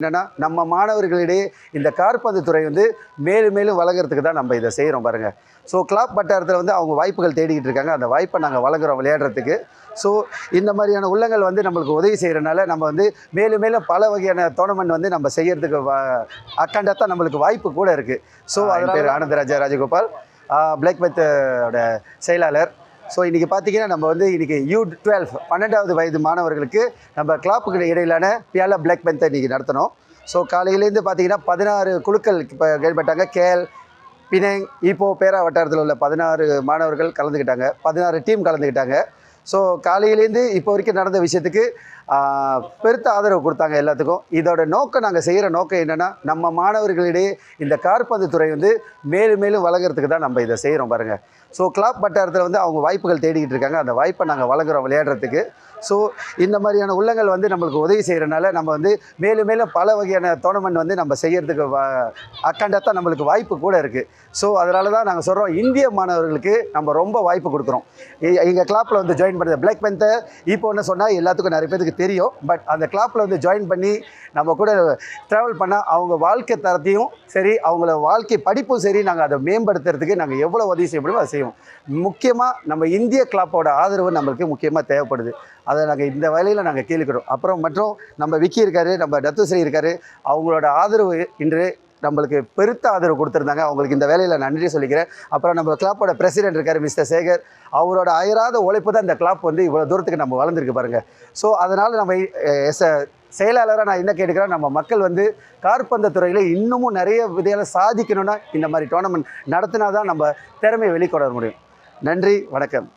என்னன்னா நம்ம மாணவர்களிடையே இந்த காற்பந்து துறை வந்து மேலும் மேலும் வளர்கிறதுக்கு தான் நம்ம இதை செய்கிறோம் பாருங்கள் ஸோ கிளாப் வட்டாரத்தில் வந்து அவங்க வாய்ப்புகள் தேடிக்கிட்டு இருக்காங்க. அந்த வாய்ப்பை நாங்கள் வழங்குறோம் விளையாடுறதுக்கு. ஸோ இந்த மாதிரியான உள்ளங்கள் வந்து நம்மளுக்கு உதவி செய்கிறனால நம்ம வந்து மேலும் மேலும் பல வகையான டோர்னமெண்ட் வந்து நம்ம செய்யறதுக்கு அக்கண்டத்தான் நம்மளுக்கு வாய்ப்பு கூட இருக்குது ஸோ அது பேர் ஆனந்தராஜா ராஜகோபால் பிளாக் மெத்தோட செயலாளர் ஸோ இன்றைக்கி பார்த்தீங்கன்னா நம்ம வந்து இன்றைக்கி யூ டுவெல் பன்னெண்டாவது வயது மாணவர்களுக்கு நம்ம கிளாப்புக்கு இடையிலான பியாலா பிளாக் பென்த்தை இன்றைக்கி நடத்தினோம் ஸோ காலையிலேருந்து பார்த்தீங்கன்னா பதினாறு குழுக்கள் இப்போ கேள்விப்பட்டாங்க கேல் பினேங் இப்போ பேரா வட்டாரத்தில் உள்ள பதினாறு மாணவர்கள் கலந்துக்கிட்டாங்க பதினாறு டீம் கலந்துக்கிட்டாங்க ஸோ காலையிலேருந்து இப்போ வரைக்கும் நடந்த விஷயத்துக்கு பெருத்த ஆதரவு கொடுத்தாங்க எல்லாத்துக்கும். இதோட நோக்கம் நாங்கள் செய்கிற நோக்கம் என்னென்னா நம்ம மாணவர்களிடையே இந்த காற்பந்து துறை வந்து மேலும் மேலும் வளர்கிறதுக்கு தான் நம்ம இதை செய்கிறோம் பாருங்கள் ஸோ கிளாப் வட்டாரத்தில் வந்து அவங்க வாய்ப்புகள் தேடிக்கிட்டு இருக்காங்க. அந்த வாய்ப்பை நாங்கள் வழங்குறோம் விளையாடுறதுக்கு. ஸோ இந்த மாதிரியான உள்ளங்கள் வந்து நம்மளுக்கு உதவி செய்கிறனால நம்ம வந்து மேலும் மேலும் பல வகையான டோர்னமெண்ட் வந்து நம்ம செய்யறதுக்கு அக்கண்டத்தான் நம்மளுக்கு வாய்ப்பு கூட இருக்குது ஸோ அதனால தான் நாங்கள் சொல்கிறோம் இந்திய மாணவர்களுக்கு நம்ம ரொம்ப வாய்ப்பு கொடுக்குறோம். எங்கள் கிளாப்பில் வந்து ஜாயின் பண்ணது பிளாக் பென்த்தை இப்போ என்ன சொன்னால் எல்லாத்துக்கும் நிறைய பேருக்கு தெரியும். பட் அந்த கிளாப்பில் வந்து ஜாயின் பண்ணி நம்ம கூட ட்ராவல் பண்ணால் அவங்க வாழ்க்கை தரத்தையும் சரி அவங்கள வாழ்க்கை படிப்பும் சரி நாங்கள் அதை மேம்படுத்துறதுக்கு நாங்கள் எவ்வளோ உதவி செய்ய முடியுமோ அதை செய்வோம். முக்கியமாக நம்ம இந்திய கிளாப்போட ஆதரவு நம்மளுக்கு முக்கியமாக தேவைப்படுது. அதை நாங்கள் இந்த வேலையில் நாங்கள் கேளுக்கிறோம் அப்புறம் மற்றும் நம்ம விக்கி இருக்காரு நம்ம டத்துஸ்ரீ இருக்காரு. அவங்களோட ஆதரவு இன்று நம்மளுக்கு பெருத்த ஆதரவு கொடுத்துருந்தாங்க. அவங்களுக்கு இந்த வேலையில் நன்றி சொல்லிக்கிறேன். அப்புறம் நம்ம கிளாப்போட பிரசிடென்ட் இருக்கார் மிஸ்டர் சேகர். அவரோட அயராத உழைப்பு தான் இந்த கிளாப் வந்து இவ்வளோ தூரத்துக்கு நம்ம வளர்ந்துருக்கு பாருங்கள் ஸோ அதனால் நம்ம எஸ் செயலாளராக நான் என்ன கேட்டுக்கிறேன் நம்ம மக்கள் வந்து கார்பந்த துறையில் இன்னமும் நிறைய விதையால் சாதிக்கணும்னா இந்த மாதிரி டோர்னமெண்ட் நடத்தினா தான் நம்ம திறமையை வெளிக்கொணர முடியும். நன்றி வணக்கம்.